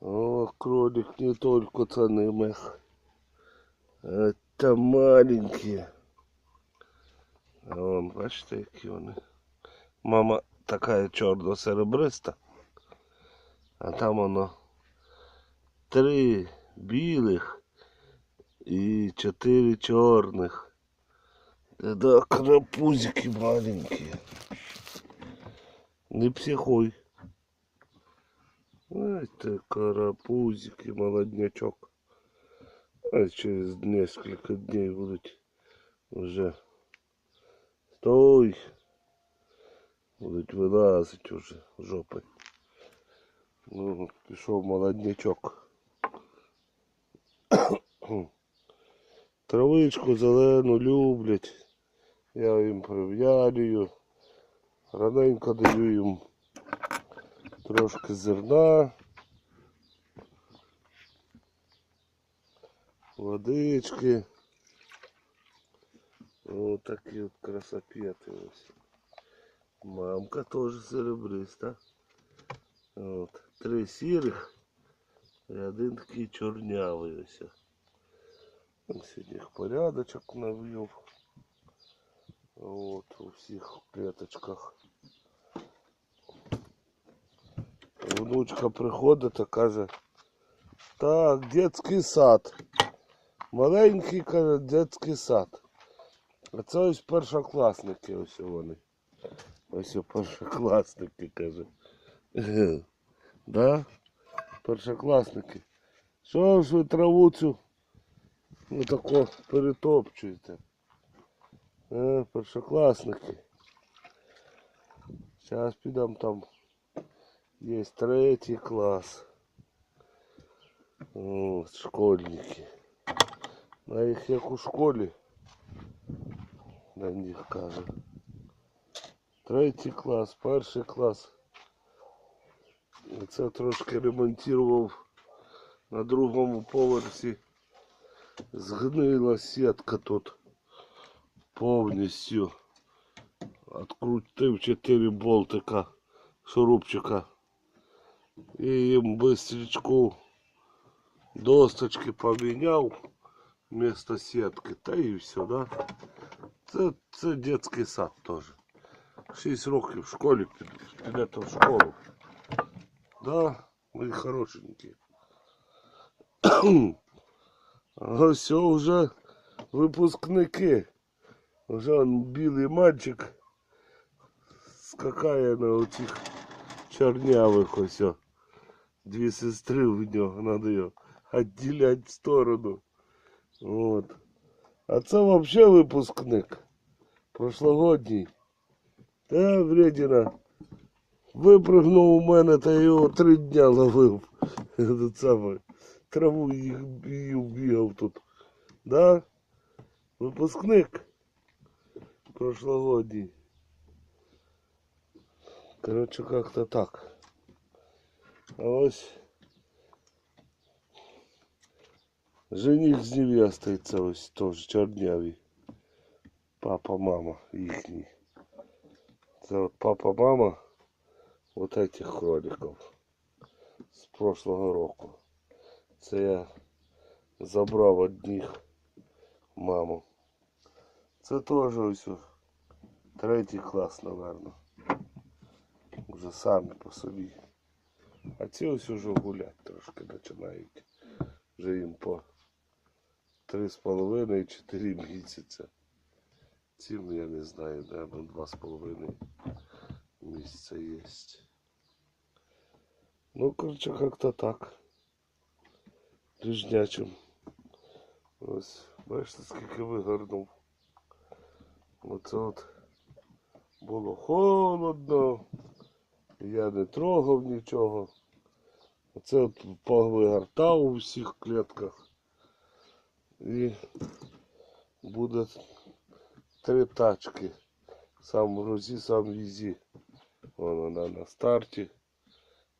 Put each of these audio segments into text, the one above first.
О, кролик не только мех. Это маленькие. А вон, бачите, які вони. Мама така чорно-серебриста. А там воно три білих і чотири чорних. Да, карапузики маленькие. Не психуй. Ай ты карапузики, молоднячок. А через несколько дней будут уже. Стой! Будуть вилазити уже жопи. Ну, пішов молоднячок. Травичку зелену люблять. Я їм прив'ялюю. Раненько даю їм трошки зерна. Водички. Ось такі от красопети ось. Мамка теж серебриста. От. Три сірих і один такий чорнявий ось. Ось Сьогодні їх порядочок навів. От у всіх клеточках. Внучка приходить та каже, так, детський сад. Маленький, каже, детський сад. А це ось першокласники, ось вони. Ось першокласники, каже. Да? Першокласники. Що ж ви траву цю ну, тако перетопчуєте? Е, першокласники. Зараз підемо там. Є третій клас. О, школьники. На їх як у школі. На них каже. Третій клас, перший клас. Це трошки ремонтував на другому поверсі. Згнила сітка тут повністю. Открутив 4 болтика шурупчика. І їм бистрічку досточки поміняв вместо сітки. Та і все, да? Це, це дитячий сад теж. 6 років в школі під- підете в школу. Да, ви хорошенькі. А все вже випускники. Вже он білий мальчик скакає на оцих чорнявих ось. Дві сестри в нього, надо його відділяти в сторону. От. А це взагалі випускник. Прошлогодній. Та вредина. Випрыгнув у мене та його три дня ловив. Саме. Траву їх бігав тут. Да? Випускник. Прошлогодній. Короче, как-то так. Ось жених з невестою це ось теж чорнявий. Папа, мама їхній. Це от папа, мама вот этих кроликов з прошлого року. Це я забрав одних маму. Це теж ось третій клас, наверное. Вже самі по собі. А ці ось уже гулять трошки починають. Вже їм по три з половиною чотири місяці. Цим я не знаю, два з місяця є. Ну, короче, как-то так. Ріжнячим. Ось, бачите, скільки вигорнув. Оце от було холодно. Я не трогав нічого. Оце от повигортав у всіх клітках. І буде три тачки. Сам грузі, сам візі. Вон вона на старті.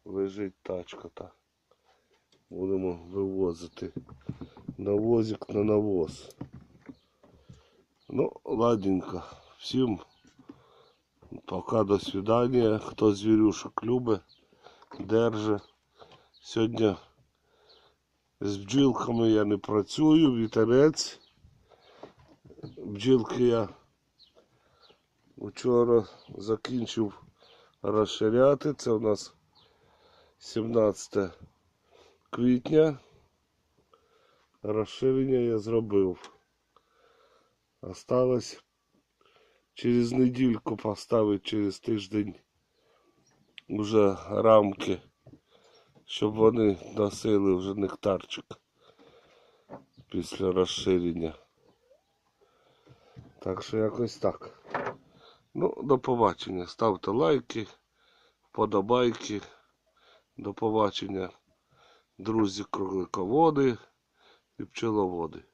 Лежить тачка та. Будемо вивозити навозик на навоз. Ну, ладненько. Всім пока до свидания. Хто звірюшок любить, держи. Сьогодні З бджілками я не працюю, вітерець. Бджілки я вчора закінчив розширяти. Це у нас 17 квітня. Розширення я зробив. Осталось через недільку поставити через тиждень вже рамки, щоб вони носили вже нектарчик після розширення. Так що якось так. Ну, до побачення. Ставте лайки, вподобайки. До побачення, друзі, кролиководи і пчеловоди.